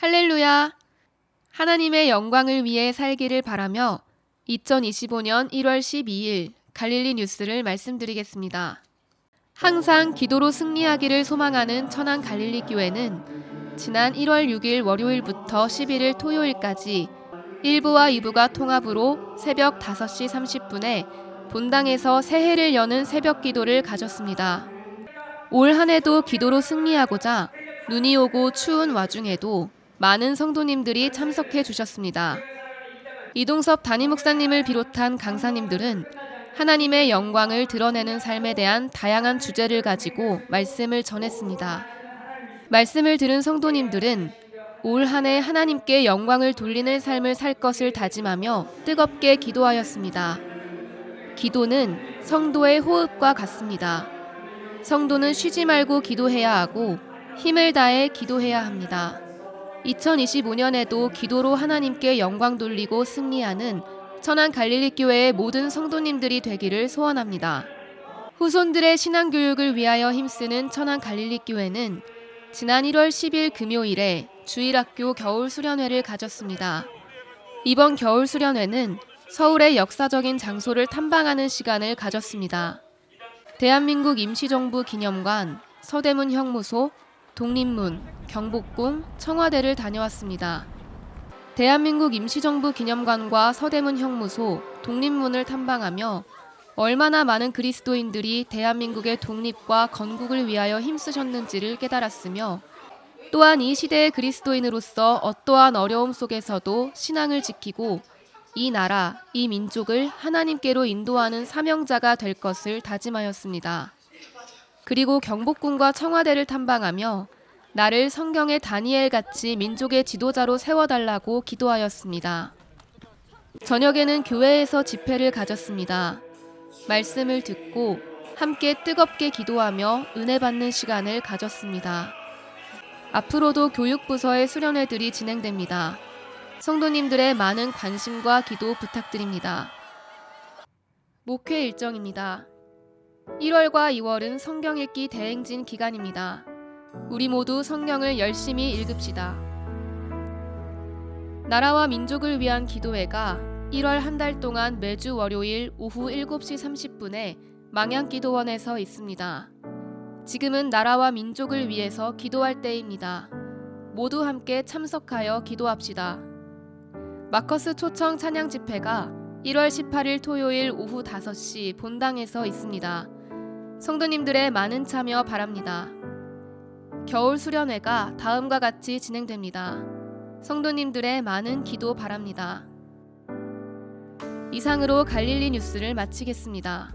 할렐루야! 하나님의 영광을 위해 살기를 바라며 2025년 1월 12일 갈릴리 뉴스를 말씀드리겠습니다. 항상 기도로 승리하기를 소망하는 천안 갈릴리 교회는 지난 1월 6일 월요일부터 11일 토요일까지 1부와 2부가 통합으로 새벽 5시 30분에 본당에서 새해를 여는 새벽 기도를 가졌습니다. 올 한 해도 기도로 승리하고자 눈이 오고 추운 와중에도 많은 성도님들이 참석해 주셨습니다. 이동섭 담임 목사님을 비롯한 강사님들은 하나님의 영광을 드러내는 삶에 대한 다양한 주제를 가지고 말씀을 전했습니다. 말씀을 들은 성도님들은 올 한 해 하나님께 영광을 돌리는 삶을 살 것을 다짐하며 뜨겁게 기도하였습니다. 기도는 성도의 호흡과 같습니다. 성도는 쉬지 말고 기도해야 하고 힘을 다해 기도해야 합니다. 2025년에도 기도로 하나님께 영광 돌리고 승리하는 천안 갈릴리 교회의 모든 성도님들이 되기를 소원합니다. 후손들의 신앙 교육을 위하여 힘쓰는 천안 갈릴리 교회는 지난 1월 10일 금요일에 주일학교 겨울 수련회를 가졌습니다. 이번 겨울 수련회는 서울의 역사적인 장소를 탐방하는 시간을 가졌습니다. 대한민국 임시정부 기념관, 서대문 형무소, 독립문, 경복궁, 청와대를 다녀왔습니다. 대한민국 임시정부 기념관과 서대문 형무소, 독립문을 탐방하며 얼마나 많은 그리스도인들이 대한민국의 독립과 건국을 위하여 힘쓰셨는지를 깨달았으며 또한 이 시대의 그리스도인으로서 어떠한 어려움 속에서도 신앙을 지키고 이 나라, 이 민족을 하나님께로 인도하는 사명자가 될 것을 다짐하였습니다. 그리고 경복궁과 청와대를 탐방하며 나를 성경의 다니엘 같이 민족의 지도자로 세워달라고 기도하였습니다. 저녁에는 교회에서 집회를 가졌습니다. 말씀을 듣고 함께 뜨겁게 기도하며 은혜 받는 시간을 가졌습니다. 앞으로도 교육부서의 수련회들이 진행됩니다. 성도님들의 많은 관심과 기도 부탁드립니다. 목회 일정입니다. 1월과 2월은 성경 읽기 대행진 기간입니다. 우리 모두 성경을 열심히 읽읍시다. 나라와 민족을 위한 기도회가 1월 한 달 동안 매주 월요일 오후 7시 30분에 망향기도원에서 있습니다. 지금은 나라와 민족을 위해서 기도할 때입니다. 모두 함께 참석하여 기도합시다. 마커스 초청 찬양 집회가 1월 18일 토요일 오후 5시 본당에서 있습니다. 성도님들의 많은 참여 바랍니다. 겨울 수련회가 다음과 같이 진행됩니다. 성도님들의 많은 기도 바랍니다. 이상으로 갈릴리 뉴스를 마치겠습니다.